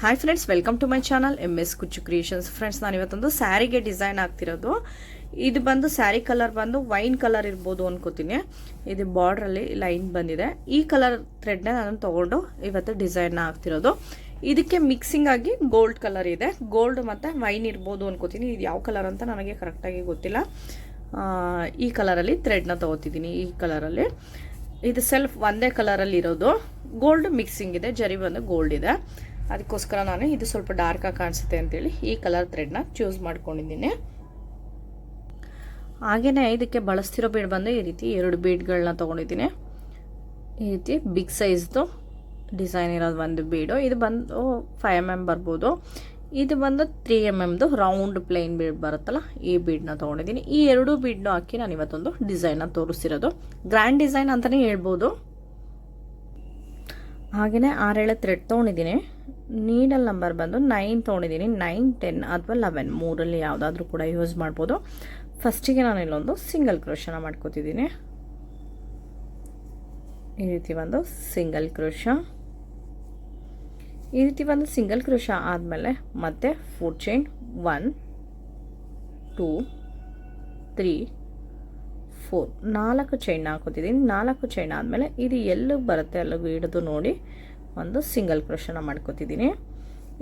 Hi friends welcome to my channel M S Kuchchu creations friends ನಾನು ಇವತ್ತೊಂದು ಸ್ಯಾರಿಗೆ design ಆಗ್ತಿರೋದು. ಇದು ಬಂದು ಸ್ಯಾರಿ ಕಲರ್ ಬಂದು ವೈನ್ ಕಲರ್ ಇರ್ಬೋದು ಅನ್ಕೋತೀನಿ. ಇದು ಬಾರ್ಡ್ರಲ್ಲಿ ಲೈನ್ ಬಂದಿದೆ. ಈ ಕಲರ್ ಥ್ರೆಡ್ನ ನಾನು ತೊಗೊಂಡು ಇವತ್ತು ಡಿಸೈನ್ ಆಗ್ತಿರೋದು. ಇದಕ್ಕೆ ಮಿಕ್ಸಿಂಗ್ ಆಗಿ ಗೋಲ್ಡ್ ಕಲರ್ ಇದೆ. ಗೋಲ್ಡ್ ಮತ್ತು ವೈನ್ ಇರ್ಬೋದು ಅನ್ಕೋತೀನಿ. ಇದು ಯಾವ ಕಲರ್ ಅಂತ ನನಗೆ ಕರೆಕ್ಟಾಗಿ ಗೊತ್ತಿಲ್ಲ. ಈ ಕಲರಲ್ಲಿ ಥ್ರೆಡ್ನ ತೊಗೋತಿದ್ದೀನಿ ಈ ಕಲರಲ್ಲಿ ಇದು ಸೆಲ್ಫ್ ಒಂದೇ ಕಲರಲ್ಲಿ ಇರೋದು. ಗೋಲ್ಡ್ ಮಿಕ್ಸಿಂಗ್ ಇದೆ. ಜರಿ ಬಂದು ಗೋಲ್ಡ್ ಇದೆ. ಅದಕ್ಕೋಸ್ಕರ ನಾನು ಇದು ಸ್ವಲ್ಪ ಡಾರ್ಕಾಗಿ ಕಾಣಿಸುತ್ತೆ ಅಂತೇಳಿ ಈ ಕಲರ್ ಥ್ರೆಡ್ನ ಚೂಸ್ ಮಾಡ್ಕೊಂಡಿದ್ದೀನಿ. ಹಾಗೆಯೇ ಇದಕ್ಕೆ ಬಳಸ್ತಿರೋ ಬೀಡ್ ಬಂದು ಈ ರೀತಿ ಎರಡು ಬೀಡ್ಗಳನ್ನ ತೊಗೊಂಡಿದ್ದೀನಿ. ಈ ರೀತಿ ಬಿಗ್ ಸೈಜ್ದು ಡಿಸೈನ್ ಇರೋದು ಒಂದು ಬೀಡು ಇದು ಬಂದು ಫೈವ್ ಎಂ ಎಂ ಬರ್ಬೋದು. ಇದು ಬಂದು ತ್ರೀ ಎಂ ಎಮ್ದು ರೌಂಡ್ ಪ್ಲೇನ್ ಬೀಡ್ ಬರುತ್ತಲ್ಲ, ಈ ಬೀಡ್ನ ತೊಗೊಂಡಿದ್ದೀನಿ. ಈ ಎರಡು ಬೀಡ್ನೂ ಹಾಕಿ ನಾನು ಇವತ್ತೊಂದು ಡಿಸೈನ್ನ ತೋರಿಸ್ತಿರೋದು. ಗ್ರ್ಯಾಂಡ್ ಡಿಸೈನ್ ಅಂತಲೇ ಹೇಳ್ಬೋದು. ಹಾಗೆಯೇ ಆರೇಳೆ ಥ್ರೆಡ್ ತೊಗೊಂಡಿದ್ದೀನಿ. ನೀಡಲ್ ನಂಬರ್ ಬಂದು ನೈನ್ ತೊಗೊಂಡಿದ್ದೀನಿ, ನೈನ್, ಟೆನ್ ಅಥವಾ ಲೆವೆನ್. ಮೂರಲ್ಲಿ ಯಾವುದಾದ್ರೂ ಕೂಡ ಯೂಸ್ ಮಾಡ್ಬೋದು. ಫಸ್ಟಿಗೆ ನಾನು ಇಲ್ಲೊಂದು ಸಿಂಗಲ್ ಕ್ರೋಶನ ಮಾಡ್ಕೋತಿದ್ದೀನಿ. ಈ ರೀತಿ ಒಂದು ಸಿಂಗಲ್ ಕ್ರೋಶ. ಈ ರೀತಿ ಒಂದು ಸಿಂಗಲ್ ಕ್ರೋಶ ಆದಮೇಲೆ ಮತ್ತೆ four chain one, two, three, four. ನಾಲ್ಕು ಚೈನ್ ಹಾಕೋತಿದ್ದೀನಿ. ನಾಲ್ಕು ಚೈನ್ ಆದಮೇಲೆ ಇದು ಎಲ್ಲಿಗೆ ಬರುತ್ತೆ ಅಲ್ಲಿಗೆ ಹಿಡಿದು ನೋಡಿ ಒಂದು ಸಿಂಗಲ್ ಕ್ರೋಶನ ಮಾಡ್ಕೋತಿದ್ದೀನಿ.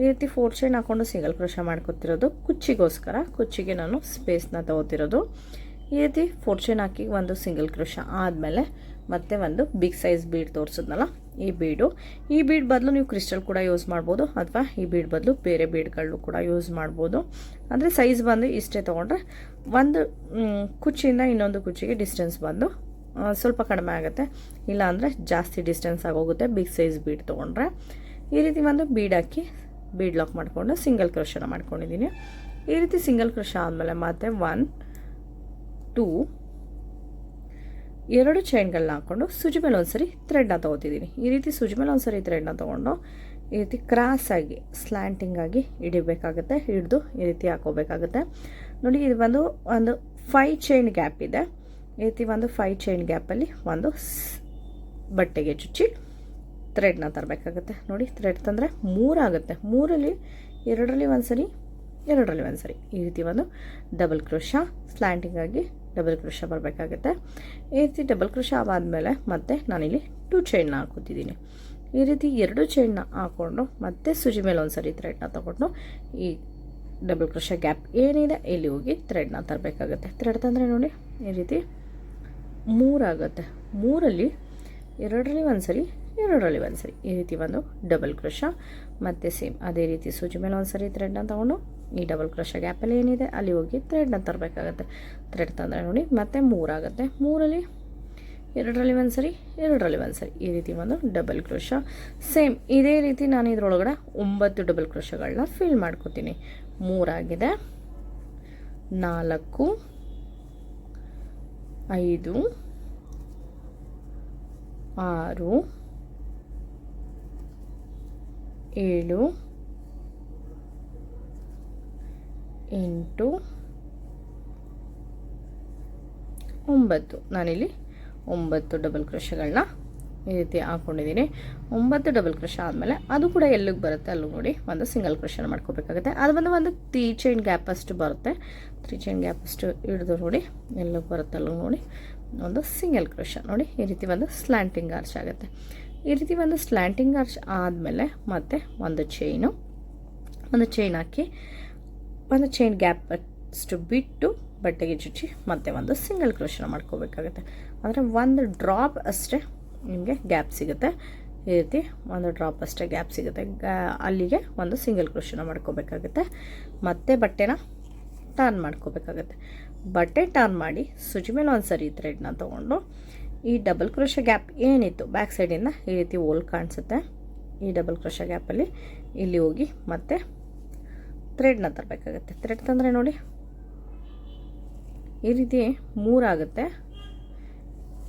ಈ ರೀತಿ ಫೋರ್ ಚೈನ್ ಹಾಕೊಂಡು ಸಿಂಗಲ್ ಕ್ರೋಶ ಮಾಡ್ಕೊತಿರೋದು ಕುಚ್ಚಿಗೋಸ್ಕರ. ಕುಚ್ಚಿಗೆ ನಾನು ಸ್ಪೇಸ್ನ ತಗೋತಿರೋದು. ಈ ರೀತಿ ಫೋರ್ ಚೈನ್ ಹಾಕಿ ಒಂದು ಸಿಂಗಲ್ ಕ್ರೋಶ ಆದಮೇಲೆ ಮತ್ತೆ ಒಂದು ಬಿಗ್ ಸೈಜ್ ಬೀಡ್ ತೋರಿಸಿದ್ನಲ್ಲ, ಈ ಬೀಡು ಈ ಬೀಡ್ ಬದಲು ನೀವು ಕ್ರಿಸ್ಟಲ್ ಕೂಡ ಯೂಸ್ ಮಾಡ್ಬೋದು, ಅಥವಾ ಈ ಬೀಡ್ ಬದಲು ಬೇರೆ ಬೀಡ್ಗಳು ಕೂಡ ಯೂಸ್ ಮಾಡ್ಬೋದು. ಅಂದರೆ ಸೈಜ್ ಬಂದು ಇಷ್ಟೇ ತೊಗೊಂಡ್ರೆ ಒಂದು ಕುಚ್ಚಿಯಿಂದ ಇನ್ನೊಂದು ಕುಚ್ಚಿಗೆ ಡಿಸ್ಟೆನ್ಸ್ ಬಂದು ಸ್ವಲ್ಪ ಕಡಿಮೆ ಆಗುತ್ತೆ. ಇಲ್ಲ ಅಂದರೆ ಜಾಸ್ತಿ ಡಿಸ್ಟೆನ್ಸ್ ಆಗೋಗುತ್ತೆ ಬಿಗ್ ಸೈಜ್ ಬೀಡ್ ತೊಗೊಂಡ್ರೆ. ಈ ರೀತಿ ಒಂದು ಬೀಡ್ ಹಾಕಿ ಬೀಡ್ ಲಾಕ್ ಮಾಡಿಕೊಂಡು ಸಿಂಗಲ್ ಕ್ರೋಶನ ಮಾಡ್ಕೊಂಡಿದ್ದೀನಿ ಈ ರೀತಿ ಸಿಂಗಲ್ ಕ್ರೋಶ ಆದಮೇಲೆ ಮತ್ತೆ ಒನ್ ಟೂ ಎರಡು ಚೈನ್ಗಳನ್ನ ಹಾಕ್ಕೊಂಡು ಸುಜಿ ಮೇಲೆ ಒಂದ್ಸರಿ ಥ್ರೆಡ್ನ ತೊಗೋತಿದ್ದೀನಿ ಈ ರೀತಿ ಸುಜಿ ಮೇಲೆ ಒಂದ್ಸರಿ ಥ್ರೆಡ್ನ ತೊಗೊಂಡು ಈ ರೀತಿ ಕ್ರಾಸಾಗಿ ಸ್ಲ್ಯಾಂಟಿಂಗ್ ಆಗಿ ಹಿಡಿಬೇಕಾಗುತ್ತೆ. ಹಿಡಿದು ಈ ರೀತಿ ಹಾಕೋಬೇಕಾಗುತ್ತೆ. ನೋಡಿ, ಇದು ಬಂದು ಒಂದು ಫೈವ್ ಚೈನ್ ಗ್ಯಾಪ್ ಇದೆ. ಈ ರೀತಿ ಒಂದು ಫೈ ಚೈನ್ ಗ್ಯಾಪಲ್ಲಿ ಒಂದು ಬಟ್ಟೆಗೆ ಚುಚ್ಚಿ ಥ್ರೆಡ್ನ ತರಬೇಕಾಗುತ್ತೆ. ನೋಡಿ ಥ್ರೆಡ್ ತಂದರೆ ಮೂರಾಗುತ್ತೆ ಮೂರಲ್ಲಿ ಎರಡರಲ್ಲಿ ಒಂದು ಸರಿ, ಎರಡರಲ್ಲಿ ಒಂದು ಸರಿ. ಈ ರೀತಿ ಒಂದು ಡಬಲ್ ಕ್ರೋಶ ಸ್ಲ್ಯಾಂಟಿಂಗಾಗಿ ಡಬಲ್ ಕ್ರೋಶ ಬರಬೇಕಾಗುತ್ತೆ. ಈ ರೀತಿ ಡಬಲ್ ಕ್ರೋಶ ಆದಮೇಲೆ ಮತ್ತೆ ನಾನಿಲ್ಲಿ ಟೂ ಚೈನ್ನ ಹಾಕೋತಿದ್ದೀನಿ ಈ ರೀತಿ ಎರಡು ಚೈನ್ನ ಹಾಕ್ಕೊಂಡು ಮತ್ತೆ ಸುಜಿ ಮೇಲೆ ಒಂದು ಸರಿ ಥ್ರೆಡ್ನ ತೊಗೊಂಡು ಈ ಡಬಲ್ ಕ್ರೋಶ ಗ್ಯಾಪ್ ಏನಿದೆ, ಇಲ್ಲಿ ಹೋಗಿ ಥ್ರೆಡ್ನ ತರಬೇಕಾಗುತ್ತೆ. ಥ್ರೆಡ್ ತಂದರೆ ನೋಡಿ, ಈ ರೀತಿ ಮೂರಾಗುತ್ತೆ. ಮೂರಲ್ಲಿ ಎರಡರಲ್ಲಿ ಒಂದು ಸರಿ ಎರಡರಲ್ಲಿ ಒಂದು ಸರಿ ಈ ರೀತಿ ಒಂದು ಡಬಲ್ ಕ್ರೋಶ ಮತ್ತು ಸೇಮ್ ಅದೇ ರೀತಿ ಸೂಜಿ ಮೇಲೆ ಒಂದು ಸರಿ ಥ್ರೆಡ್ನ ತೊಗೊಂಡು ಈ ಡಬಲ್ ಕ್ರೋಶ ಗ್ಯಾಪಲ್ಲಿ ಏನಿದೆ ಅಲ್ಲಿ ಹೋಗಿ ಥ್ರೆಡ್ನ ತರಬೇಕಾಗತ್ತೆ. ಥ್ರೆಡ್ ತಂದರೆ ನೋಡಿ ಮತ್ತೆ ಮೂರಾಗತ್ತೆ. ಮೂರಲ್ಲಿ ಎರಡರಲ್ಲಿ ಒಂದು ಸರಿ ಎರಡರಲ್ಲಿ ಒಂದು ಸರಿ ಈ ರೀತಿ ಒಂದು ಡಬಲ್ ಕ್ರೋಶ ಸೇಮ್ ಇದೇ ರೀತಿ ನಾನು ಇದರೊಳಗಡೆ ಒಂಬತ್ತು ಡಬಲ್ ಕ್ರೋಶಗಳನ್ನ ಫಿಲ್ ಮಾಡ್ಕೋತೀನಿ. ಮೂರಾಗಿದೆ. ನಾಲ್ಕು ಐದು ಆರು ಏಳು ಎಂಟು ಒಂಬತ್ತು. ನಾನಿಲ್ಲಿ ಒಂಬತ್ತು ಡಬಲ್ ಕ್ರೋಶಗಳನ್ನ ಈ ರೀತಿ ಹಾಕ್ಕೊಂಡಿದ್ದೀನಿ ಒಂಬತ್ತು ಡಬಲ್ ಕ್ರಷ ಆದಮೇಲೆ ಅದು ಕೂಡ ಎಲ್ಲಿಗೆ ಬರುತ್ತೆ ಅಲ್ಲೂ ನೋಡಿ ಒಂದು ಸಿಂಗಲ್ ಕ್ರೋಶನ ಮಾಡ್ಕೋಬೇಕಾಗುತ್ತೆ. ಅದು ಬಂದು ಒಂದು ತ್ರೀ ಚೈನ್ ಗ್ಯಾಪ್ ಅಷ್ಟು ಬರುತ್ತೆ. ತ್ರೀ ಚೈನ್ ಗ್ಯಾಪ್ ಅಷ್ಟು ಹಿಡಿದು ನೋಡಿ ಎಲ್ಲಿಗೆ ಬರುತ್ತೆ ಅಲ್ಲೂ ನೋಡಿ ಒಂದು ಸಿಂಗಲ್ ಕ್ರಷ ನೋಡಿ ಈ ರೀತಿ ಒಂದು ಸ್ಲ್ಯಾಂಟಿಂಗ್ ಆರ್ಚ್ ಆಗುತ್ತೆ. ಈ ರೀತಿ ಒಂದು ಸ್ಲ್ಯಾಂಟಿಂಗ್ ಆರ್ಚ್ ಆದಮೇಲೆ ಮತ್ತೆ ಒಂದು ಚೈನು ಒಂದು ಚೈನ್ ಹಾಕಿ ಒಂದು ಚೈನ್ ಗ್ಯಾಪ್ ಅಷ್ಟು ಬಿಟ್ಟು ಬಟ್ಟೆಗೆ ಚುಚ್ಚಿ ಮತ್ತೆ ಒಂದು ಸಿಂಗಲ್ ಕ್ರೋಶನ ಮಾಡ್ಕೋಬೇಕಾಗುತ್ತೆ. ಅಂದರೆ ಒಂದು ಡ್ರಾಪ್ ಅಷ್ಟೇ ನಿಮಗೆ ಗ್ಯಾಪ್ ಸಿಗುತ್ತೆ. ಈ ರೀತಿ ಒಂದು ಡ್ರಾಪ್ ಅಷ್ಟೇ ಗ್ಯಾಪ್ ಸಿಗುತ್ತೆ. ಅಲ್ಲಿಗೆ ಒಂದು ಸಿಂಗಲ್ ಕ್ರೋಶನ ಮಾಡ್ಕೋಬೇಕಾಗುತ್ತೆ. ಮತ್ತೆ ಬಟ್ಟೆನ ಟರ್ನ್ ಮಾಡ್ಕೋಬೇಕಾಗುತ್ತೆ. ಬಟ್ಟೆ ಟರ್ನ್ ಮಾಡಿ ಸುಜಿ ಮೇಲೆ ಒಂದು ಸರಿ ಥ್ರೆಡ್ನ ತೊಗೊಂಡು ಈ ಡಬಲ್ ಕ್ರೋಶ ಗ್ಯಾಪ್ ಏನಿತ್ತು ಬ್ಯಾಕ್ ಸೈಡಿಂದ ಈ ರೀತಿ ಓಲ್ ಕಾಣಿಸುತ್ತೆ. ಈ ಡಬಲ್ ಕ್ರೋಶ ಗ್ಯಾಪಲ್ಲಿ ಇಲ್ಲಿ ಹೋಗಿ ಮತ್ತೆ ಥ್ರೆಡ್ನ ತರಬೇಕಾಗುತ್ತೆ. ಥ್ರೆಡ್ ತಂದರೆ ನೋಡಿ. ಈ ರೀತಿ ಮೂರಾಗುತ್ತೆ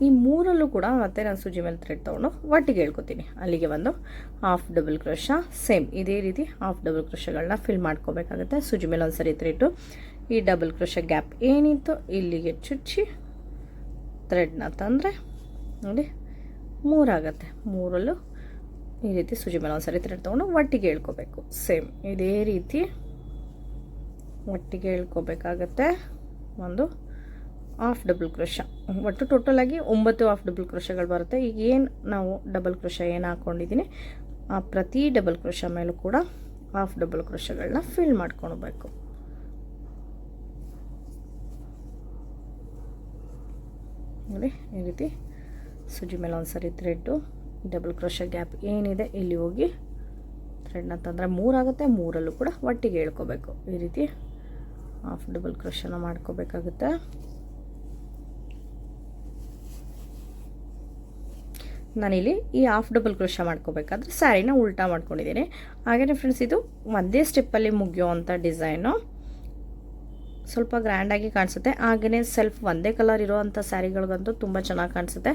ಈ ಮೂರಲ್ಲೂ ಕೂಡ ಮತ್ತೆ ನಾನು ಸೂಜಿ ಮೇಲೆ ಥ್ರೆಡ್ ತೊಗೊಂಡು ಒಟ್ಟಿಗೆ ಹೇಳ್ಕೊತೀನಿ. ಅಲ್ಲಿಗೆ ಒಂದು ಹಾಫ್ ಡಬಲ್ ಕ್ರೋಶ ಸೇಮ್ ಇದೇ ರೀತಿ ಹಾಫ್ ಡಬಲ್ ಕ್ರೋಶಗಳನ್ನ ಫಿಲ್ ಮಾಡ್ಕೋಬೇಕಾಗುತ್ತೆ. ಸೂಜಿ ಮೇಲೆ ಒಂದು ಸರಿ ಈ ಡಬಲ್ ಕ್ರೋಶ ಗ್ಯಾಪ್ ಏನಿತ್ತು ಇಲ್ಲಿಗೆ ಚುಚ್ಚಿ ಥ್ರೆಡ್ನ ತಂದರೆ ನೋಡಿ ಮೂರಾಗತ್ತೆ. ಮೂರಲ್ಲೂ ಈ ರೀತಿ ಸೂಜಿ ಮೇಲೆ ಒಂದ್ಸರಿ ಥ್ರೆಡ್ ತೊಗೊಂಡು ಒಟ್ಟಿಗೆ ಹೇಳ್ಕೋಬೇಕು. ಸೇಮ್ ಇದೇ ರೀತಿ ಒಟ್ಟಿಗೆ ಹೇಳ್ಕೋಬೇಕಾಗತ್ತೆ. ಒಂದು ಹಾಫ್ ಡಬಲ್ ಕ್ರೋಶ ಒಟ್ಟು ಟೋಟಲಾಗಿ ಒಂಬತ್ತು ಹಾಫ್ ಡಬಲ್ ಕ್ರೋಶಗಳು ಬರುತ್ತೆ. ಈಗ ಏನು ನಾವು ಡಬಲ್ ಕ್ರೋಶ ಏನು ಹಾಕ್ಕೊಂಡಿದ್ದೀನಿ ಆ ಪ್ರತಿ ಡಬಲ್ ಕ್ರೋಶ ಮೇಲೂ ಕೂಡ ಹಾಫ್ ಡಬಲ್ ಕ್ರೋಶಗಳನ್ನ ಫಿಲ್ ಮಾಡ್ಕೊಳ್ಬೇಕು. ನೋಡಿ, ಈ ರೀತಿ ಸುಜಿ ಮೇಲೆ ಒಂದು ಸರಿ ಥ್ರೆಡ್ಡು ಡಬಲ್ ಕ್ರೋಶ ಗ್ಯಾಪ್ ಏನಿದೆ ಇಲ್ಲಿ ಹೋಗಿ ಥ್ರೆಡ್ನ ತಂದರೆ ಮೂರಾಗುತ್ತೆ ಮೂರಲ್ಲೂ ಕೂಡ ಒಟ್ಟಿಗೆ ಹೇಳ್ಕೋಬೇಕು. ಈ ರೀತಿ ಹಾಫ್ ಡಬಲ್ ಕ್ರೋಶನ ಮಾಡ್ಕೋಬೇಕಾಗುತ್ತೆ. ನಾನಿಲ್ಲಿ ಈ ಹಾಫ್ ಡಬಲ್ ಕ್ರೋಶ ಮಾಡ್ಕೋಬೇಕಾದ್ರೆ ಸ್ಯಾರಿನ ಉಲ್ಟಾ ಮಾಡ್ಕೊಂಡಿದ್ದೀನಿ. ಹಾಗೆಯೇ ಫ್ರೆಂಡ್ಸ್ ಇದು ಒಂದೇ ಸ್ಟೆಪ್ಪಲ್ಲಿ ಮುಗಿಯೋವಂಥ ಡಿಸೈನು ಸ್ವಲ್ಪ ಗ್ರ್ಯಾಂಡಾಗಿ ಕಾಣಿಸುತ್ತೆ. ಹಾಗೆಯೇ ಸೆಲ್ಫ್ ಒಂದೇ ಕಲರ್ ಇರೋವಂಥ ಸ್ಯಾರಿಗಳಿಗಂತೂ ತುಂಬ ಚೆನ್ನಾಗಿ ಕಾಣಿಸುತ್ತೆ.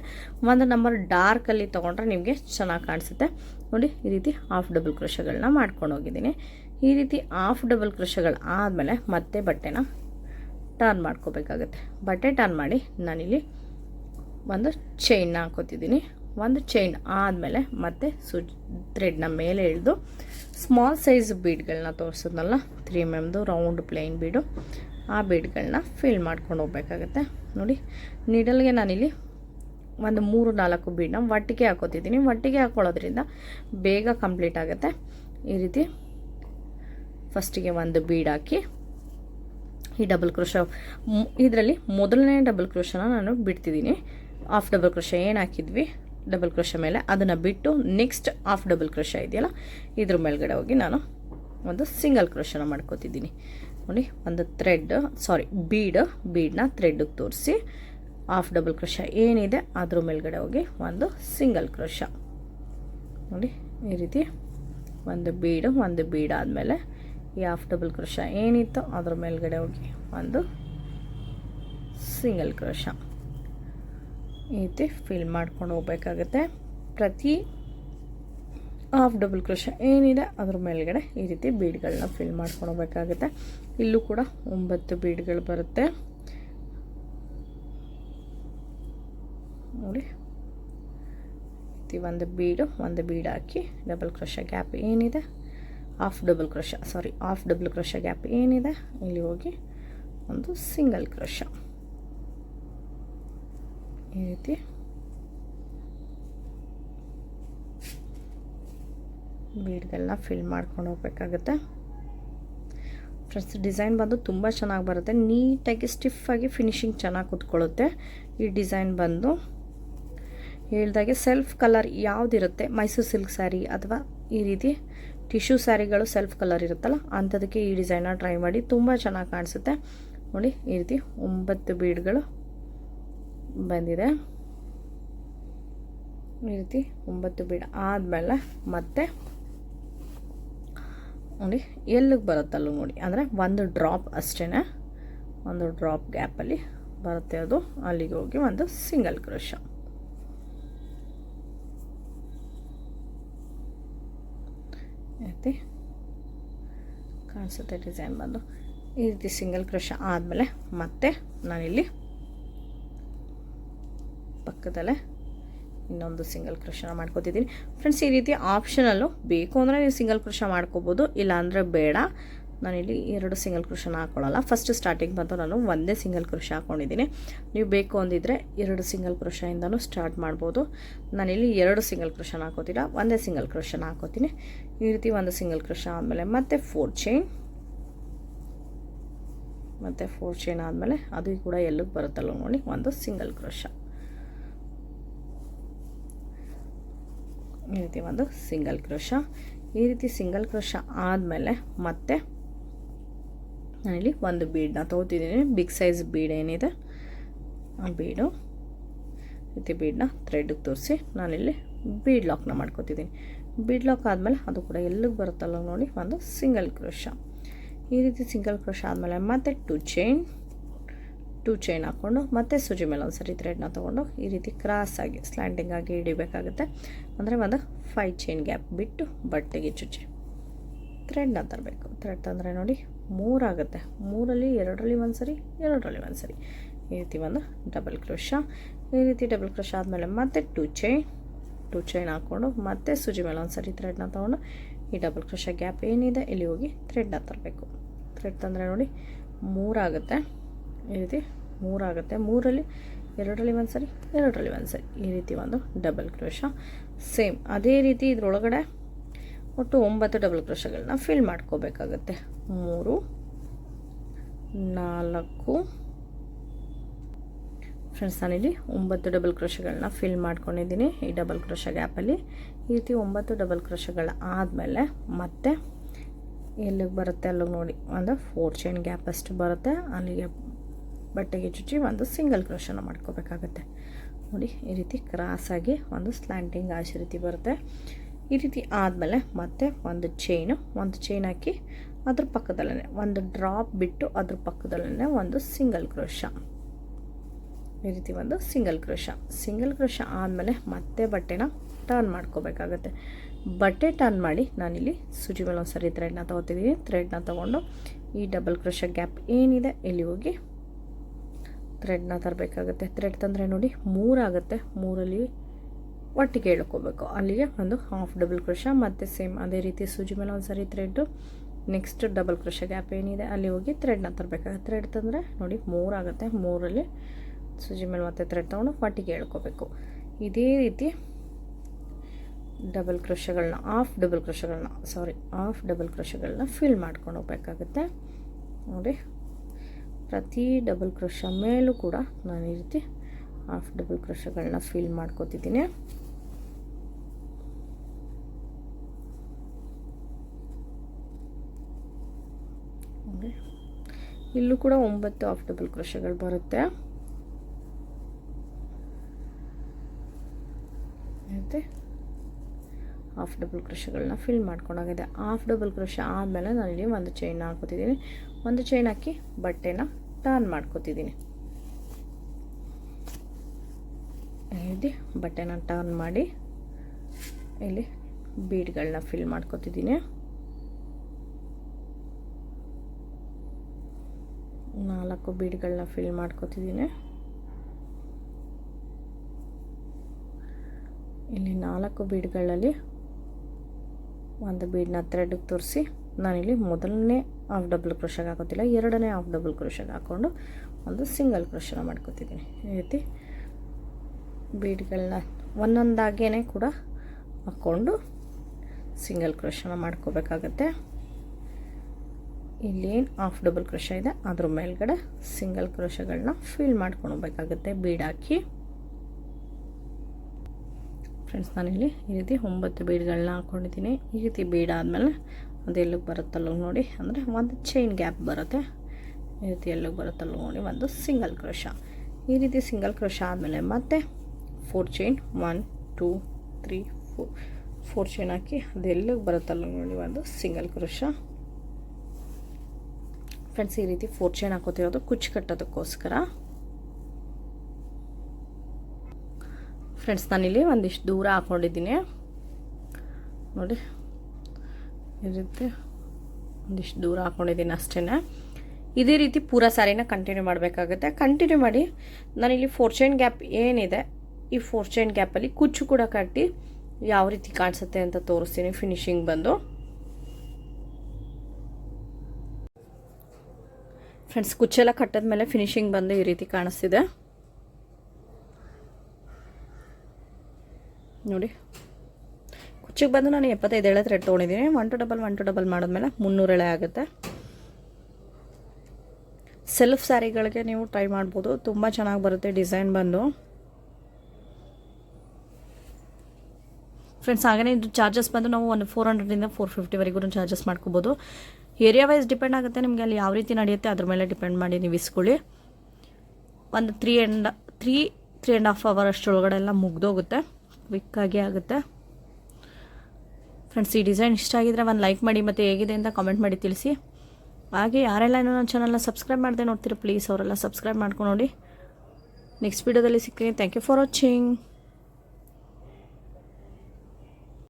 ಒಂದು ನಂಬರ್ ಡಾರ್ಕಲ್ಲಿ ತೊಗೊಂಡ್ರೆ ನಿಮಗೆ ಚೆನ್ನಾಗಿ ಕಾಣಿಸುತ್ತೆ. ನೋಡಿ, ಈ ರೀತಿ ಹಾಫ್ ಡಬಲ್ ಕ್ರೋಶಗಳನ್ನ ಮಾಡ್ಕೊಂಡು ಹೋಗಿದ್ದೀನಿ. ಈ ರೀತಿ ಹಾಫ್ ಡಬಲ್ ಕ್ರೋಶಗಳು ಆದಮೇಲೆ ಮತ್ತೆ ಬಟ್ಟೆನ ಟರ್ನ್ ಮಾಡ್ಕೋಬೇಕಾಗುತ್ತೆ. ಬಟ್ಟೆ ಟರ್ನ್ ಮಾಡಿ ನಾನಿಲ್ಲಿ ಒಂದು ಚೈನ್ನ ಹಾಕೋತಿದ್ದೀನಿ. ಒಂದು ಚೈನ್ ಆದಮೇಲೆ ಮತ್ತೆ ಸು ಥ್ರೆಡ್ನ ಮೇಲೆ ಇಳಿದು ಸ್ಮಾಲ್ ಸೈಜ್ ಬೀಡ್ಗಳನ್ನ ತೋರಿಸಿದ್ನಲ್ಲ ತ್ರೀ ಎಂ ಎಮ್ದು ರೌಂಡ್ ಪ್ಲೇನ್ ಬೀಡು ಆ ಬೀಡ್ಗಳನ್ನ ಫಿಲ್ ಮಾಡ್ಕೊಂಡು ಹೋಗ್ಬೇಕಾಗತ್ತೆ. ನೋಡಿ ನೀಡಲ್ಗೆ ನಾನಿಲ್ಲಿ ಒಂದು ಮೂರು ನಾಲ್ಕು ಬೀಡನ್ನ ಒಟ್ಟಿಗೆ ಹಾಕೋತಿದ್ದೀನಿ. ಒಟ್ಟಿಗೆ ಹಾಕೊಳ್ಳೋದ್ರಿಂದ ಬೇಗ ಕಂಪ್ಲೀಟ್ ಆಗುತ್ತೆ. ಈ ರೀತಿ ಫಸ್ಟಿಗೆ ಒಂದು ಬೀಡ್ ಹಾಕಿ, ಈ ಡಬಲ್ ಕ್ರೋಶ ಇದರಲ್ಲಿ ಮೊದಲನೇ ಡಬಲ್ ಕ್ರೋಶನ ನಾನು ಬಿಡ್ತಿದ್ದೀನಿ. ಆಫ್ ಡಬಲ್ ಕ್ರೋಶ ಏನು ಹಾಕಿದ್ವಿ? ಡಬಲ್ ಕ್ರೋಶ ಮೇಲೆ. ಅದನ್ನು ಬಿಟ್ಟು ನೆಕ್ಸ್ಟ್ ಆಫ್ ಡಬಲ್ ಕ್ರೋಶ ಇದೆಯಲ್ಲ, ಇದ್ರ ಮೇಲ್ಗಡೆ ಹೋಗಿ ನಾನು ಒಂದು ಸಿಂಗಲ್ ಕ್ರೋಶನ ಮಾಡ್ಕೋತಿದ್ದೀನಿ. ನೋಡಿ, ಒಂದು ಥ್ರೆಡ್ ಸಾರಿ ಬೀಡ್ ಬೀಡನ್ನ ಥ್ರೆಡ್ಗೆ ತೋರಿಸಿ ಆಫ್ ಡಬಲ್ ಕ್ರೋಶ ಏನಿದೆ, ಅದ್ರ ಮೇಲ್ಗಡೆ ಹೋಗಿ ಒಂದು ಸಿಂಗಲ್ ಕ್ರೋಶ ನೋಡಿ, ಈ ರೀತಿ ಒಂದು ಬೀಡು ಒಂದು ಬೀಡ್ ಆದಮೇಲೆ ಈ ಆಫ್ ಡಬಲ್ ಕ್ರೋಶ ಏನಿತ್ತು ಅದ್ರ ಮೇಲ್ಗಡೆ ಹೋಗಿ ಒಂದು ಸಿಂಗಲ್ ಕ್ರೋಶ ಈ ರೀತಿ ಫಿಲ್ ಮಾಡ್ಕೊಂಡು ಹೋಗ್ಬೇಕಾಗುತ್ತೆ. ಪ್ರತಿ ಹಾಫ್ ಡಬಲ್ ಕ್ರೋಶ ಏನಿದೆ, ಅದ್ರ ಮೇಲ್ಗಡೆ ಈ ರೀತಿ ಬೀಡ್ಗಳನ್ನ ಫಿಲ್ ಮಾಡ್ಕೊಂಡು ಹೋಗ್ಬೇಕಾಗುತ್ತೆ. ಇಲ್ಲೂ ಕೂಡ ಒಂಬತ್ತು ಬೀಡ್ಗಳು ಬರುತ್ತೆ. ನೋಡಿ. ಒಂದು ಬೀಡು ಒಂದು ಬೀಡ್ ಹಾಕಿ ಡಬಲ್ ಕ್ರೋಶ ಗ್ಯಾಪ್ ಏನಿದೆ? Half double crochet sorry half double crochet gap ಏನಿದೆ? ಇಲ್ಲಿ ಹೋಗಿ ಒಂದು ಸಿಂಗಲ್ ಕ್ರೋಶ ಈ ರೀತಿ ಬೀಡ್ಗಳನ್ನ ಫಿಲ್ ಮಾಡ್ಕೊಂಡು ಹೋಗ್ಬೇಕಾಗುತ್ತೆ. ಫ್ರೆಂಡ್ಸ್ ಡಿಸೈನ್ ಬಂದು ತುಂಬ ಚೆನ್ನಾಗಿ ಬರುತ್ತೆ. ನೀಟಾಗಿ ಸ್ಟಿಫಾಗಿ ಫಿನಿಶಿಂಗ್ ಚೆನ್ನಾಗಿ ಕೂತ್ಕೊಳ್ಳುತ್ತೆ. ಈ ಡಿಸೈನ್ ಬಂದು ಹೇಳ್ದಾಗೆ ಸೆಲ್ಫ್ ಕಲರ್ ಯಾವುದಿರುತ್ತೆ? ಮೈಸೂರು ಸಿಲ್ಕ್ ಸ್ಯಾರಿ ಅಥವಾ ಈ ರೀತಿ ಟಿಶ್ಯೂ ಸ್ಯಾರಿಗಳು ಸೆಲ್ಫ್ ಕಲರ್ ಇರುತ್ತಲ್ಲ, ಅಂಥದಕ್ಕೆ ಈ ಡಿಸೈನ್ನ ಟ್ರೈ ಮಾಡಿ ತುಂಬ ಚೆನ್ನಾಗಿ ಕಾಣಿಸುತ್ತೆ. ನೋಡಿ, ಈ ರೀತಿ ಒಂಬತ್ತು ಬೀಡ್ಗಳು ಬಂದಿದೆ. ಈ ರೀತಿ ಒಂಬತ್ತು ಬೀಡ ಆದಮೇಲೆ ಮತ್ತೆ ನೋಡಿ ಎಲ್ಲಿಗೆ ಬರುತ್ತಲ್ಲೂ ನೋಡಿ, ಅಂದರೆ ಒಂದು ಡ್ರಾಪ್ ಅಷ್ಟೇ ಒಂದು ಡ್ರಾಪ್ ಗ್ಯಾಪಲ್ಲಿ ಬರುತ್ತೆ ಅದು. ಅಲ್ಲಿಗೆ ಹೋಗಿ ಒಂದು ಸಿಂಗಲ್ ಕ್ರೋಶ. ಕಾಣಿಸುತ್ತೆ ಡಿಸೈನ್ ಬಂದು. ಈ ರೀತಿ ಸಿಂಗಲ್ ಕ್ರೋಶ ಆದಮೇಲೆ ಮತ್ತೆ ನಾನಿಲ್ಲಿ ಪಕ್ಕದಲ್ಲೇ ಇನ್ನೊಂದು ಸಿಂಗಲ್ ಕ್ರೋಶನ ಮಾಡ್ಕೋತಿದ್ದೀನಿ. ಫ್ರೆಂಡ್ಸ್ ಈ ರೀತಿ ಆಪ್ಷನಲ್ಲು ಬೇಕು ಅಂದರೆ ನೀವು ಸಿಂಗಲ್ ಕ್ರೋಶ ಮಾಡ್ಕೋಬೋದು, ಇಲ್ಲಾಂದರೆ ಬೇಡ. ನಾನಿಲ್ಲಿ ಎರಡು ಸಿಂಗಲ್ ಕ್ರೋಶನ ಹಾಕ್ಕೊಳ್ಳಲ್ಲ ಫಸ್ಟ್ ಸ್ಟಾರ್ಟಿಂಗ್ ಬಂದು ನಾನು ಒಂದೇ ಸಿಂಗಲ್ ಕ್ರೋಶ ಹಾಕ್ಕೊಂಡಿದ್ದೀನಿ ನೀವು ಬೇಕು ಅಂದಿದ್ರೆ ಎರಡು ಸಿಂಗಲ್ ಕ್ರೋಶಯಿಂದನೂ ಸ್ಟಾರ್ಟ್ ಮಾಡ್ಬೋದು. ನಾನಿಲ್ಲಿ ಎರಡು ಸಿಂಗಲ್ ಕ್ರೋಶನ ಹಾಕೋತಿಲ್ಲ, ಒಂದೇ ಸಿಂಗಲ್ ಕ್ರೋಶನ ಹಾಕೋತೀನಿ. ಈ ರೀತಿ ಒಂದು ಸಿಂಗಲ್ ಕ್ರೋಶ ಆದಮೇಲೆ ಮತ್ತೆ ಫೋರ್ ಚೈನ್ ಮತ್ತು ಫೋರ್ ಚೈನ್ ಆದಮೇಲೆ ಅದು ಕೂಡ ಎಲ್ಲಿಗೆ ಬರುತ್ತಲ್ಲ ನೋಡಿ, ಒಂದು ಸಿಂಗಲ್ ಕ್ರೋಶ ಈ ರೀತಿ ಒಂದು ಸಿಂಗಲ್ ಕ್ರೋಶ ಈ ರೀತಿ ಸಿಂಗಲ್ ಕ್ರೋಶ ಆದಮೇಲೆ ಮತ್ತೆ ನಾನಿಲ್ಲಿ ಒಂದು ಬೀಡನ್ನ ತೊಗೋತಿದ್ದೀನಿ. ಬಿಗ್ ಸೈಜ್ ಬೀಡ್ ಏನಿದೆ? ಆ ಬೀಡು ರೀತಿ ಬೀಡನ್ನ ಥ್ರೆಡ್ಗೆ ತೋರಿಸಿ ನಾನಿಲ್ಲಿ ಬೀಡ್ ಲಾಕ್ನ ಮಾಡ್ಕೋತಿದ್ದೀನಿ. ಬೀಡ್ ಲಾಕ್ ಆದಮೇಲೆ ಅದು ಕೂಡ ಎಲ್ಲಿಗೆ ಬರುತ್ತಲ್ಲ ನೋಡಿ ಒಂದು ಸಿಂಗಲ್ ಕ್ರೋಶ ಈ ರೀತಿ ಸಿಂಗಲ್ ಕ್ರೋಶ ಆದಮೇಲೆ ಮತ್ತೆ ಟು ಚೈನ್ ಟೂ ಚೈನ್ ಹಾಕ್ಕೊಂಡು ಮತ್ತೆ ಸೂಜಿ ಮೇಲೆ ಒಂದು ಸರಿ ಥ್ರೆಡ್ನ ತೊಗೊಂಡು ಈ ರೀತಿ ಕ್ರಾಸಾಗಿ ಸ್ಲ್ಯಾಂಡಿಂಗ್ ಆಗಿ ಹಿಡಿಬೇಕಾಗುತ್ತೆ. ಅಂದರೆ ಒಂದು ಫೈವ್ ಚೈನ್ ಗ್ಯಾಪ್ ಬಿಟ್ಟು ಬಟ್ಟೆಗೆ ಚುಚ್ಚಿ ಥ್ರೆಡ್ನ ತರಬೇಕು. ಥ್ರೆಡ್ ತಂದರೆ ನೋಡಿ ಮೂರಾಗುತ್ತೆ ಮೂರಲ್ಲಿ ಎರಡರಲ್ಲಿ ಒಂದು ಸರಿ ಎರಡರಲ್ಲಿ ಒಂದು ಸರಿ ಈ ರೀತಿ ಒಂದು ಡಬಲ್ ಕ್ರೋಶ ಈ ರೀತಿ ಡಬಲ್ ಕ್ರೋಶ ಆದಮೇಲೆ ಮತ್ತೆ ಟೂ ಚೈನ್ ಟು ಚೈನ್ ಹಾಕ್ಕೊಂಡು ಮತ್ತೆ ಸೂಜಿ ಮೇಲೆ ಒಂದು ಸರಿ ಥ್ರೆಡ್ನ ತೊಗೊಂಡು ಈ ಡಬಲ್ ಕ್ರೋಶ ಗ್ಯಾಪ್ ಏನಿದೆ, ಇಲ್ಲಿ ಹೋಗಿ ಥ್ರೆಡ್ನ ತರಬೇಕು. ಥ್ರೆಡ್ ತಂದರೆ ನೋಡಿ ಮೂರಾಗುತ್ತೆ ಈ ರೀತಿ ಮೂರಾಗುತ್ತೆ. ಮೂರಲ್ಲಿ, ಎರಡರಲ್ಲಿ ಒಂದು ಸರಿ ಎರಡರಲ್ಲಿ ಒಂದು ಸರಿ ಈ ರೀತಿ ಒಂದು ಡಬಲ್ ಕ್ರೋಶ ಸೇಮ್ ಅದೇ ರೀತಿ ಇದರೊಳಗಡೆ ಒಟ್ಟು ಒಂಬತ್ತು ಡಬಲ್ ಕ್ರೋಶಗಳನ್ನ ಫಿಲ್ ಮಾಡ್ಕೋಬೇಕಾಗತ್ತೆ. ಮೂರು, ನಾಲ್ಕು. ಫ್ರೆಂಡ್ಸ್ ನಾನಿಲ್ಲಿ ಒಂಬತ್ತು ಡಬಲ್ ಕ್ರೋಶಗಳನ್ನ ಫಿಲ್ ಮಾಡ್ಕೊಂಡಿದ್ದೀನಿ ಈ ಡಬಲ್ ಕ್ರೋಶ ಗ್ಯಾಪಲ್ಲಿ ಈ ರೀತಿ ಒಂಬತ್ತು ಡಬಲ್ ಕ್ರೋಶಗಳ ಆದಮೇಲೆ ಮತ್ತೆ ಎಲ್ಲಿಗೆ ಬರುತ್ತೆ? ಅಲ್ಲಿಗೆ ನೋಡಿ. ಒಂದು ಫೋರ್ ಚೈನ್ ಗ್ಯಾಪ್ ಅಷ್ಟು ಬರುತ್ತೆ. ಅಲ್ಲಿಗೆ ಬಟ್ಟೆಗೆ ಚುಚ್ಚಿ ಒಂದು ಸಿಂಗಲ್ ಕ್ರೋಶನ ಮಾಡ್ಕೋಬೇಕಾಗತ್ತೆ. ನೋಡಿ, ಈ ರೀತಿ ಕ್ರಾಸಾಗಿ ಒಂದು ಸ್ಲ್ಯಾಂಟಿಂಗ್ ಆಶಿ ರೀತಿ ಬರುತ್ತೆ. ಈ ರೀತಿ ಆದಮೇಲೆ ಮತ್ತೆ ಒಂದು ಚೈನು, ಒಂದು ಚೈನ್ ಹಾಕಿ ಅದ್ರ ಪಕ್ಕದಲ್ಲೇ ಒಂದು ಡ್ರಾಪ್ ಬಿಟ್ಟು ಅದ್ರ ಪಕ್ಕದಲ್ಲೇ ಒಂದು ಸಿಂಗಲ್ ಕ್ರೋಶ. ಈ ರೀತಿ ಒಂದು ಸಿಂಗಲ್ ಕ್ರೋಶ. ಸಿಂಗಲ್ ಕ್ರೋಶ ಆದಮೇಲೆ ಮತ್ತೆ ಬಟ್ಟೆನ ಟರ್ನ್ ಮಾಡ್ಕೋಬೇಕಾಗತ್ತೆ. ಬಟ್ಟೆ ಟರ್ನ್ ಮಾಡಿ ನಾನಿಲ್ಲಿ ಸೂಜಿ ಮೇಲೆ ಒಂದು ಸರಿ ಥ್ರೆಡ್ನ ತೊಗೋತಿದ್ದೀನಿ ಥ್ರೆಡ್ನ ತೊಗೊಂಡು ಈ ಡಬಲ್ ಕ್ರೋಶ ಗ್ಯಾಪ್ ಏನಿದೆ, ಇಲ್ಲಿ ಹೋಗಿ ಥ್ರೆಡ್ನ ತರಬೇಕಾಗುತ್ತೆ. ಥ್ರೆಡ್ ತಂದರೆ ನೋಡಿ ಮೂರಾಗುತ್ತೆ. ಮೂರಲ್ಲಿ ಒಟ್ಟಿಗೆ ಹೇಳ್ಕೋಬೇಕು ಅಲ್ಲಿಗೆ ಒಂದು ಹಾಫ್ ಡಬಲ್ ಕ್ರೋಶ ಮತ್ತು ಸೇಮ್ ಅದೇ ರೀತಿ ಸೂಜಿ ಮೇಲೆ ಒಂದು ಸರಿ thread next double crochet gap ಏನಿದೆ, ಅಲ್ಲಿ ಹೋಗಿ ಥ್ರೆಡ್ನ ತರಬೇಕಾಗುತ್ತೆ. ಥ್ರೆಡ್ ತಂದರೆ ನೋಡಿ ಮೂರಾಗುತ್ತೆ. ಮೂರಲ್ಲಿ ಸೂಜಿ ಮೇಲೆ ಮತ್ತೆ ಥ್ರೆಡ್ ತೊಗೊಂಡು ಒಟ್ಟಿಗೆ ಹೇಳ್ಕೋಬೇಕು ಇದೇ ರೀತಿ ಡಬಲ್ ಕ್ರೋಶಗಳನ್ನ ಆಫ್ ಡಬಲ್ ಕ್ರೋಶಗಳನ್ನ ಸಾರಿ ಆಫ್ ಡಬಲ್ ಕ್ರೋಶಗಳನ್ನ ಫಿಲ್ ಮಾಡ್ಕೊಂಡು ಹೋಗ್ಬೇಕಾಗುತ್ತೆ. ನೋಡಿ ಪ್ರತಿ ಡಬಲ್ ಕ್ರೋಶ ಮೇಲೂ ಕೂಡ ನಾನು ಈ ರೀತಿ ಹಾಫ್ ಡಬಲ್ ಕ್ರೋಶಗಳನ್ನ ಫಿಲ್ ಮಾಡ್ಕೋತಿದ್ದೀನಿ. ಇಲ್ಲೂ ಕೂಡ ಒಂಬತ್ತು ಹಾಫ್ ಡಬಲ್ ಕ್ರೋಶಗಳು ಬರುತ್ತೆ. ಮತ್ತು ಹಾಫ್ ಡಬಲ್ ಕ್ರೋಶಗಳನ್ನ ಫಿಲ್ ಮಾಡ್ಕೊಂಡೋಗಿದೆ. ಹಾಫ್ ಡಬಲ್ ಕ್ರೋಶ ಆದಮೇಲೆ ಇಲ್ಲಿ ಒಂದು ಚೈನ್ ಹಾಕೋತಿದ್ದೀನಿ. ಒಂದು ಚೈನ್ ಹಾಕಿ ಬಟ್ಟೆನ ಟರ್ನ್ ಮಾಡ್ಕೋತಿದ್ದೀನಿ. ಇಲ್ಲಿ ಬಟ್ಟೆನ ಟರ್ನ್ ಮಾಡಿ ಇಲ್ಲಿ ಬೀಡ್ಗಳನ್ನ ಫಿಲ್ ಮಾಡ್ಕೋತಿದ್ದೀನಿ. ನಾಲ್ಕು ಬೀಡ್ಗಳನ್ನ ಫಿಲ್ ಮಾಡ್ಕೋತಿದ್ದೀನಿ. ಇಲ್ಲಿ ನಾಲ್ಕು ಬೀಡ್ಗಳಲ್ಲಿ ಒಂದು ಬೀಡ್ನ ಥ್ರೆಡ್ಗೆ ತೋರಿಸಿ ನಾನಿಲ್ಲಿ ಮೊದಲನೇ ಹಾಫ್ ಡಬಲ್ ಕ್ರೋಶಾಗ ಹಾಕೋತಿಲ್ಲ. ಎರಡನೇ ಹಾಫ್ ಡಬಲ್ ಕ್ರೋಶಾಗ ಹಾಕ್ಕೊಂಡು ಒಂದು ಸಿಂಗಲ್ ಕ್ರೋಶನ ಮಾಡ್ಕೋತಿದ್ದೀನಿ. ಈ ರೀತಿ ಬೀಡ್ಗಳನ್ನ ಒಂದೊಂದಾಗೇ ಕೂಡ ಹಾಕ್ಕೊಂಡು ಸಿಂಗಲ್ ಕ್ರೋಶನ ಮಾಡ್ಕೋಬೇಕಾಗತ್ತೆ. ಇಲ್ಲೇನು ಹಾಫ್ ಡಬಲ್ ಕ್ರೋಶ ಇದೆ, ಅದ್ರ ಮೇಲ್ಗಡೆ ಸಿಂಗಲ್ ಕ್ರೋಶಗಳನ್ನ ಫಿಲ್ ಮಾಡ್ಕೊಂಡು ಹೋಗ್ಬೇಕಾಗತ್ತೆ ಬೀಡ್ ಹಾಕಿ. ಫ್ರೆಂಡ್ಸ್ ನಾನಿಲ್ಲಿ ಈ ರೀತಿ ಒಂಬತ್ತು ಬೀಡ್ಗಳನ್ನ ಹಾಕ್ಕೊಂಡಿದ್ದೀನಿ ಈ ರೀತಿ ಬೀಡ್ ಆದಮೇಲೆ ಅದು ಎಲ್ಲಿಗೆ ಬರುತ್ತಲ್ಲ ನೋಡಿ, ಅಂದರೆ ಒಂದು ಚೈನ್ ಗ್ಯಾಪ್ ಬರುತ್ತೆ. ಈ ರೀತಿ ಎಲ್ಲಿಗೆ ಬರುತ್ತಲ್ಲ ನೋಡಿ, ಒಂದು ಸಿಂಗಲ್ ಕ್ರೋಶ ಈ ರೀತಿ ಸಿಂಗಲ್ ಕ್ರೋಶ ಆದಮೇಲೆ ಮತ್ತೆ four chain one two three four four chain ಹಾಕಿ ಅದು ಎಲ್ಲಿಗೆ ಬರುತ್ತಲ್ಲ ನೋಡಿ, ಒಂದು ಸಿಂಗಲ್ ಕ್ರೋಶ ಫ್ರೆಂಡ್ಸ್ ಈ ರೀತಿ ಫೋರ್ ಚೈನ್ ಹಾಕೋತಿರೋದು ಕುಚ್ಚು ಕಟ್ಟೋದಕ್ಕೋಸ್ಕರ. ಫ್ರೆಂಡ್ಸ್ ನಾನಿಲ್ಲಿ ಒಂದಿಷ್ಟು ದೂರ ಹಾಕ್ಕೊಂಡಿದ್ದೀನಿ ನೋಡಿ ಈ ರೀತಿ ಒಂದಿಷ್ಟು ದೂರ ಹಾಕ್ಕೊಂಡಿದ್ದೀನಿ ಅಷ್ಟೇ ಇದೇ ರೀತಿ ಪೂರ ಸಾರಿನ ಕಂಟಿನ್ಯೂ ಮಾಡಬೇಕಾಗುತ್ತೆ. ಕಂಟಿನ್ಯೂ ಮಾಡಿ ನಾನಿಲ್ಲಿ ಫೋರ್ ಚೈನ್ ಗ್ಯಾಪ್ ಏನಿದೆ, ಈ ಫೋರ್ ಚೈನ್ ಗ್ಯಾಪಲ್ಲಿ ಕುಚ್ಚು ಕೂಡ ಕಟ್ಟಿ ಯಾವ ರೀತಿ ಕಾಣಿಸುತ್ತೆ ಅಂತ ತೋರಿಸ್ತೀನಿ ಫಿನಿಶಿಂಗ್ ಬಂದು. ಫ್ರೆಂಡ್ಸ್ ಕುಚ್ಚೆಲ್ಲ ಕಟ್ಟದ ಮೇಲೆ ಫಿನಿಶಿಂಗ್ ಬಂದು ಈ ರೀತಿ ಕಾಣಿಸ್ತಿದೆ. ನೋಡಿ ಕುಚ್ಚಿಗೆ ಬಂದು ನಾನು ಎಪ್ಪತ್ತೈದು ಎಳೆ ಥ್ರೆಡ್ ತೊಗೊಂಡಿದ್ದೀನಿ. One two double one two double ಮಾಡಿದ್ಮೇಲೆ ಮುನ್ನೂರು ಎಳೆ ಆಗುತ್ತೆ. ಸೆಲ್ಫ್ ಸ್ಯಾರಿಗಳಿಗೆ ನೀವು ಟ್ರೈ ಮಾಡ್ಬೋದು. ತುಂಬ ಚೆನ್ನಾಗಿ ಬರುತ್ತೆ ಡಿಸೈನ್ ಬಂದು. ಫ್ರೆಂಡ್ಸ್ ಹಾಗೆಯೇ ಇದು ಚಾರ್ಜಸ್ ಬಂದು ನಾವು ಒಂದು ಫೋರ್ ಹಂಡ್ರೆಡಿಂದ ಫೋರ್ ಫಿಫ್ಟಿವರೆಗೂ ಚಾರ್ಜಸ್ ಮಾಡ್ಕೋಬೋದು. ಏರಿಯಾ ವೈಸ್ ಡಿಪೆಂಡ್ ಆಗುತ್ತೆ ನಿಮಗೆ ಅಲ್ಲಿ ಯಾವ ರೀತಿ ನಡೆಯುತ್ತೆ, ಅದ್ರ ಮೇಲೆ ಡಿಪೆಂಡ್ ಮಾಡಿ ನೀವು ಇಸ್ಕೊಳ್ಳಿ. ಒಂದು three and three three and half hour ಅಷ್ಟರೊಳಗಡೆ ಎಲ್ಲ ಮುಗ್ದೋಗುತ್ತೆ. ಕ್ವಿಕ್ಕಾಗಿ ಆಗುತ್ತೆ. ಫ್ರೆಂಡ್ಸ್ ಈ ಡಿಸೈನ್ ಇಷ್ಟ ಆಗಿದ್ರೆ ಒಂದು ಲೈಕ್ ಮಾಡಿ ಮತ್ತು ಹೇಗಿದೆ ಅಂತ ಕಾಮೆಂಟ್ ಮಾಡಿ ತಿಳಿಸಿ. ಹಾಗೆ ಯಾರೆಲ್ಲ ಇನ್ನೂ ನನ್ನ ಚಾನಲ್ನ ಸಬ್ಸ್ಕ್ರೈಬ್ ಮಾಡದೆ ನೋಡ್ತೀರಾ ಪ್ಲೀಸ್ ಅವರೆಲ್ಲ ಸಬ್ಸ್ಕ್ರೈಬ್ ಮಾಡ್ಕೊಂಡು ನೋಡಿ. ನೆಕ್ಸ್ಟ್ ವೀಡಿಯೋದಲ್ಲಿ ಸಿಕ್ಕಿ ಥ್ಯಾಂಕ್ ಯು ಫಾರ್ ವಾಚಿಂಗ್